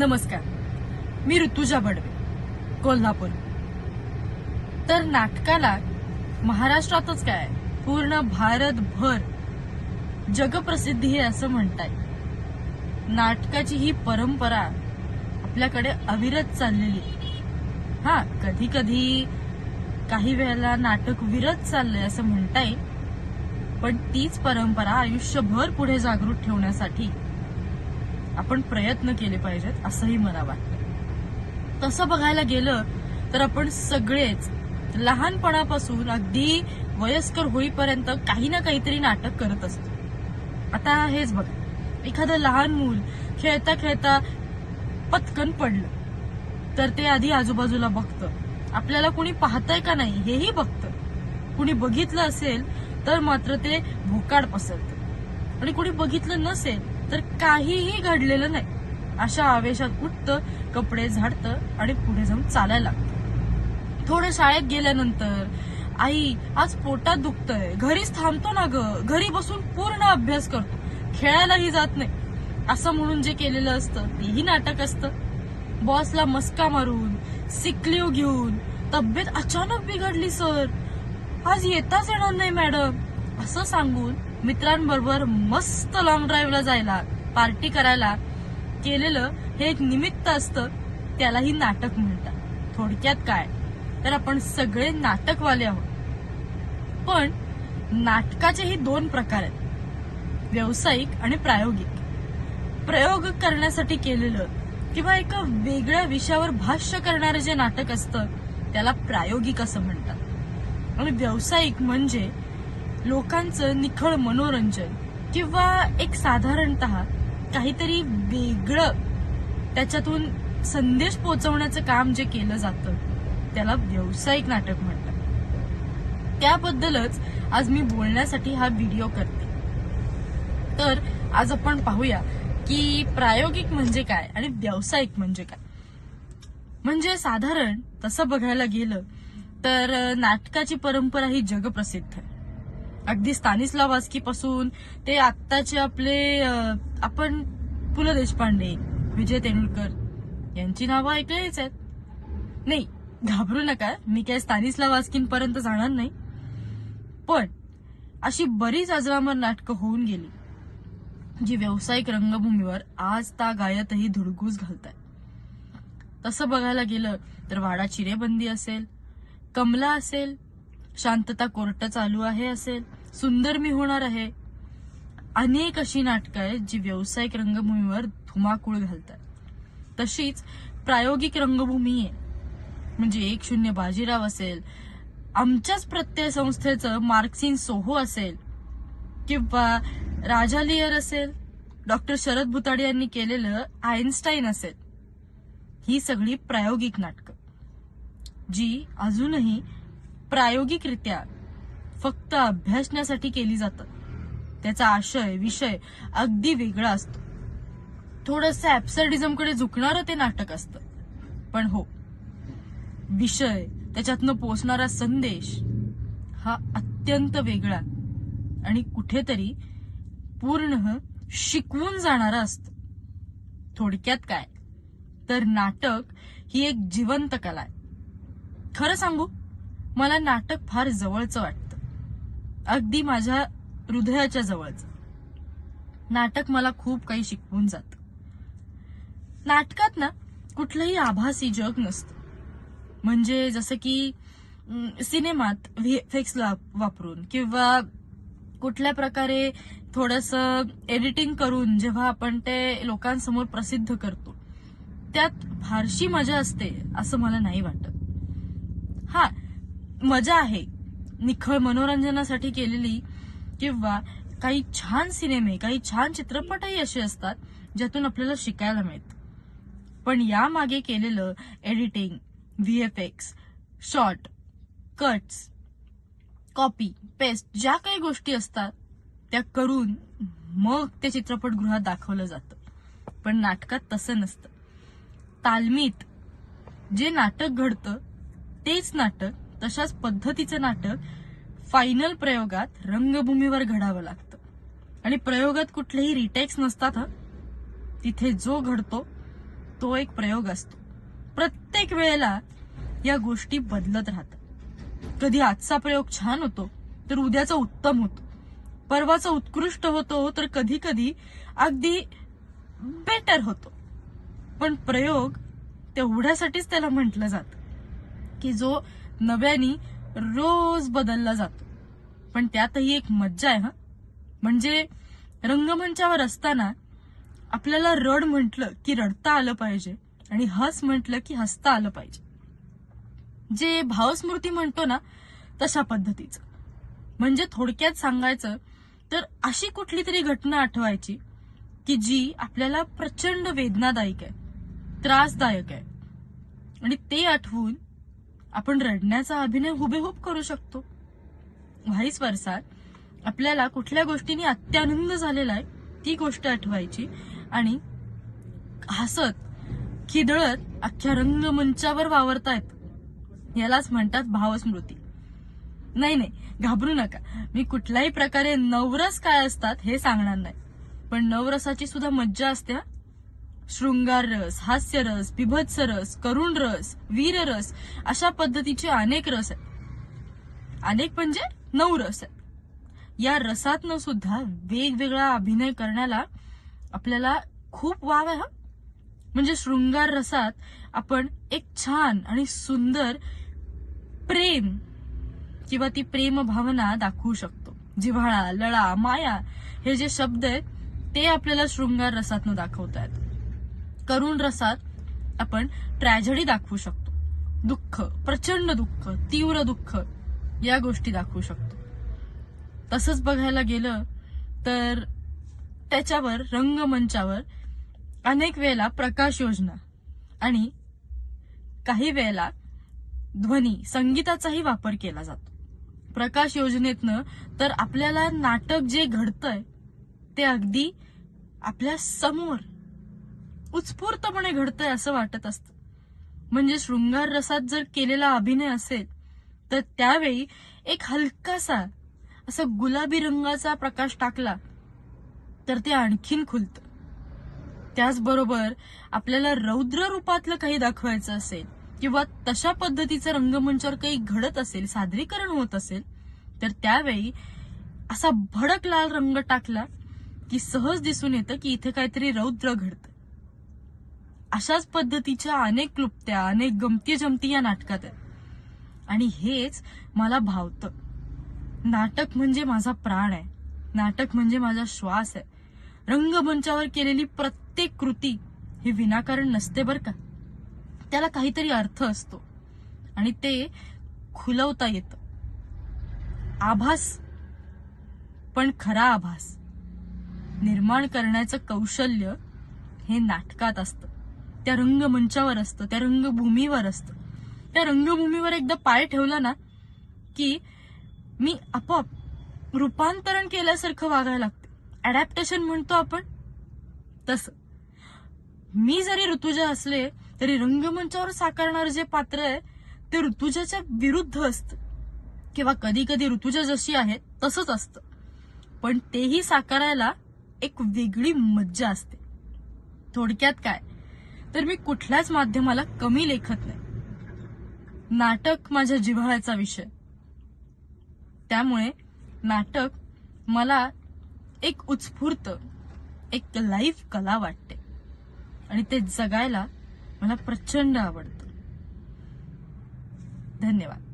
नमस्कार. मी ऋतुजा बडवे कोल्हापूर. तर नाटकाला महाराष्ट्रातच काय? पूर्ण भारतभर जगप्रसिद्धी आहे असं म्हणताय. नाटकाची ही परंपरा आपल्याकडे अविरत चाललेली आहे. हा कधी कधी काही वेळेला नाटक विरत चाललंय असं म्हणता येईल पण तीच परंपरा आयुष्यभर पुढे जागृत ठेवण्यासाठी आपण प्रयत्न केले पाहिजेत असंही मला वाटतं. तसं बघायला गेलं तर आपण सगळेच लहानपणापासून अगदी वयस्कर होईपर्यंत काही ना काहीतरी नाटक करत असतो. आता हेच बघा एखादं लहान मूल खेळता खेळता पटकन पडलं तर ते आधी आजूबाजूला बघतं. आपल्याला कुणी पाहतंय का नाही हेही बघतं. कुणी बघितलं असेल तर मात्र ते भोकाड पसरतं. आणि कुणी बघितलं नसेल तर काहीही घडलेलं नाही. अशा आवेशात उठतं कपडे झाडतं आणि पुढे जाऊन चालायला लागतं. थोडं शाळेत गेल्यानंतर आई आज पोटात दुखतंय. घरीच थांबतो ना ग. घरी बसून पूर्ण अभ्यास करतो. खेळायलाही जात नाही. असं म्हणून जे केलेलं असतं तेही नाटक असतं. बॉसला मस्का मारून सिकलीव घेऊन तब्येत अचानक बिघडली सर. आज येताच येणार नाही मॅडम. असं सांगून मित्रांबरोबर मस्त लॉंग ड्राईव्हला जायला पार्टी करायला केलेलं हे एक निमित्त असतं. त्यालाही नाटक म्हणतात. थोडक्यात काय? तर आपण सगळे नाटकवाले आहोत. पण नाटकाचेही दोन प्रकार आहेत. व्यावसायिक आणि प्रायोगिक. प्रयोग करण्यासाठी केलेलं किंवा एका वेगळ्या विषयावर भाष्य करणारं जे नाटक असतं त्याला प्रायोगिक असं म्हणतात. आणि व्यावसायिक म्हणजे लोकांचं निखळ मनोरंजन किंवा एक साधारणत काहीतरी वेगळं त्याच्यातून संदेश पोहोचवण्याचं काम जे केलं जातं त्याला व्यावसायिक नाटक म्हणतात. त्याबद्दलच आज मी बोलण्यासाठी हा व्हिडिओ करते. तर आज आपण पाहूया की प्रायोगिक म्हणजे काय आणि व्यावसायिक म्हणजे काय. म्हणजे साधारण तसं बघायला गेलं तर नाटकाची परंपरा ही जगप्रसिद्ध आहे. अगदी स्थानिस्लाव वास्कीपासून ते आत्ताचे आपले आपण पु ल देशपांडे विजय तेंडुलकर यांची नावं ऐकलीच आहेत. नाही घाबरू नका. मी काय स्थानिस्लाव वास्कींपर्यंत जाणार नाही. पण अशी बरीच अजरामर नाटकं होऊन गेली जी व्यावसायिक रंगभूमीवर आज ता गायतही धुडगूस घालतात तसं बघायला गेलं तर वाडा चिरेबंदी असेल कमला असेल शांतता कोर्ट चालू आहे असेल सुंदर मी होणार आहे. अनेक अशी नाटकं आहेत जी व्यावसायिक रंगभूमीवर धुमाकूळ घालतात. तशीच प्रायोगिक रंगभूमी आहे. म्हणजे एक शून्य बाजीराव असेल आमच्याच प्रत्यय संस्थेचं मार्क्सिन सोहो असेल किंवा राजा लियर असेल डॉक्टर शरद भुताडे यांनी केलेलं आईन्स्टाईन असेल ही सगळी प्रायोगिक नाटकं जी अजूनही प्रायोगिकरित्या फक्त अभ्यासण्यासाठी केली जातात त्याचा आशय विषय अगदी वेगळा असतो. थोडसकडे झुकणारं ते नाटक असतं. पण हो विषय त्याच्यातनं पोचणारा संदेश हा अत्यंत वेगळा आणि कुठेतरी पूर्ण शिकवून जाणारा असतो. थोडक्यात काय? तर नाटक ही एक जिवंत कला आहे. खरं सांगू मला नाटक फार जवळचं वाटतं. अगदी माझ्या हृदयाच्या जवळचं. नाटक मला खूप काही शिकवून जात. नाटकात ना कुठलंही आभासी जग नसतं. म्हणजे जसं की सिनेमात व्हीएफएक्स वापरून किंवा कुठल्या प्रकारे थोडस एडिटिंग करून जेव्हा आपण ते लोकांसमोर प्रसिद्ध करतो त्यात फारशी मजा असते असं मला नाही वाटत. हा मजा आहे. निखळ मनोरंजनासाठी केलेली किंवा काही छान सिनेमे काही छान चित्रपटही असे असतात ज्यातून आपल्याला शिकायला मिळतं. पण यामागे केलेलं editing VFX short cuts copy paste ज्या काही गोष्टी असतात त्या करून मग ते चित्रपटगृहात दाखवलं जातं. पण नाटकात तसं नसतं. तालमीत जे नाटक घडतं तेच नाटक तशाच पद्धतीचं नाटक फायनल प्रयोगात रंगभूमीवर घडावं लागतं. आणि प्रयोगात कुठलेही रिटेक्स नसतात तिथे जो घडतो तो एक प्रयोग असतो. प्रत्येक वेळेला या गोष्टी बदलत राहतात. कधी आजचा प्रयोग छान होतो तर उद्याचा उत्तम होतो. परवाचा उत्कृष्ट होतो तर कधी कधी अगदी बेटर होतो. पण प्रयोग तेवढ्यासाठीच त्याला म्हटलं जातं की जो नव्यानी रोज बदलला जातो. पण त्यातही एक मज्जा आहे हा. म्हणजे रंगमंचावर असताना आपल्याला रड म्हटलं की रडता आलं पाहिजे आणि हस म्हटलं की हसता आलं पाहिजे. जे भावस्मृती म्हणतो ना तशा पद्धतीचं. म्हणजे थोडक्यात सांगायचं तर अशी कुठली तरी घटना आठवायची की जी आपल्याला प्रचंड वेदनादायक आहे त्रासदायक आहे. आणि ते आठवून आपण रडण्याचा अभिनय हुबेहूब करू शकतो. व्हाईस वर्षा आपल्याला कुठल्या गोष्टीने अत्यानंद झालेला आहे ती गोष्ट आठवायची. आणि हसत खिदळत अख्ख्या रंगमंचावर वावरतायत यालाच म्हणतात भावस्मृती. नाही नाही घाबरू नका. मी कुठल्याही प्रकारे नवरस काय असतात हे सांगणार नाही. पण नवरसाची सुद्धा मज्जा असते हा. शृंगार रस हास्य रस बिभत्स रस करुण रस वीर रस अशा पद्धतीचे अनेक रस आहेत. अनेक म्हणजे नऊ रस आहेत. या रसातनं सुद्धा वेगवेगळा अभिनय करण्याला आपल्याला खूप वाव आहे हा. म्हणजे शृंगार रसात आपण एक छान आणि सुंदर प्रेम किंवा ती प्रेम भावना दाखवू शकतो. जिव्हाळा लळा माया हे जे शब्द आहेत ते आपल्याला शृंगार रसातनं दाखवता करुण रसात आपण ट्रॅझडी दाखवू शकतो. दुःख प्रचंड दुःख तीव्र दुःख या गोष्टी दाखवू शकतो. तसंच बघायला गेलं तर त्याच्यावर रंगमंचावर अनेक वेळेला प्रकाश योजना आणि काही वेळेला ध्वनी संगीताचाही वापर केला जातो. प्रकाश योजनेतनं तर आपल्याला नाटक जे घडतंय ते अगदी आपल्यासमोर उत्स्फूर्तपणे घडतंय असं वाटत असतं. म्हणजे शृंगार रसात जर केलेला अभिनय असेल तर त्यावेळी एक हलकासा असा गुलाबी रंगाचा प्रकाश टाकला तर ते आणखीन खुलतं. त्याचबरोबर आपल्याला रौद्र रूपातलं काही दाखवायचं असेल किंवा तशा पद्धतीचं रंगमंचावर काही घडत असेल सादरीकरण होत असेल तर त्यावेळी असा भडक लाल रंग टाकला की सहज दिसून येतं की इथे काहीतरी रौद्र घडतं. अशाच पद्धतीच्या अनेक क्लुप्त्या अनेक गमती जमती या नाटकात आहेत. आणि हेच मला भावतं. नाटक म्हणजे माझा प्राण आहे. नाटक म्हणजे माझा श्वास आहे. रंगमंचावर केलेली प्रत्येक कृती ही विनाकारण नसते बरं का. त्याला काहीतरी अर्थ असतो. आणि ते खुलवता येतं. आभास पण खरा आभास. निर्माण करण्याचं कौशल्य हे नाटकात असतं. त्या रंगमंचावर असतं त्या रंगभूमीवर असतं. त्या रंगभूमीवर एकदा पाय ठेवला ना की मी आपोआप रूपांतरण केल्यासारखं वागायला लागते. अडॅप्टेशन म्हणतो आपण तसं. मी जरी ऋतुजा असले तरी रंगमंचावर साकारणारं जे पात्र आहे ते ऋतुजाच्या विरुद्ध असतं. किंवा कधी कधी ऋतुजा जशी आहे तसंच असतं. पण तेही साकारायला एक वेगळी मज्जा असते. थोडक्यात काय? तर मी कुठल्याच माध्यमाला कमी लेखत नाही. नाटक माझ्या जिव्हाळ्याचा विषय. त्यामुळे नाटक मला एक उत्स्फूर्त एक लाईव्ह कला वाटते. आणि ते जगायला मला प्रचंड आवडतं. धन्यवाद.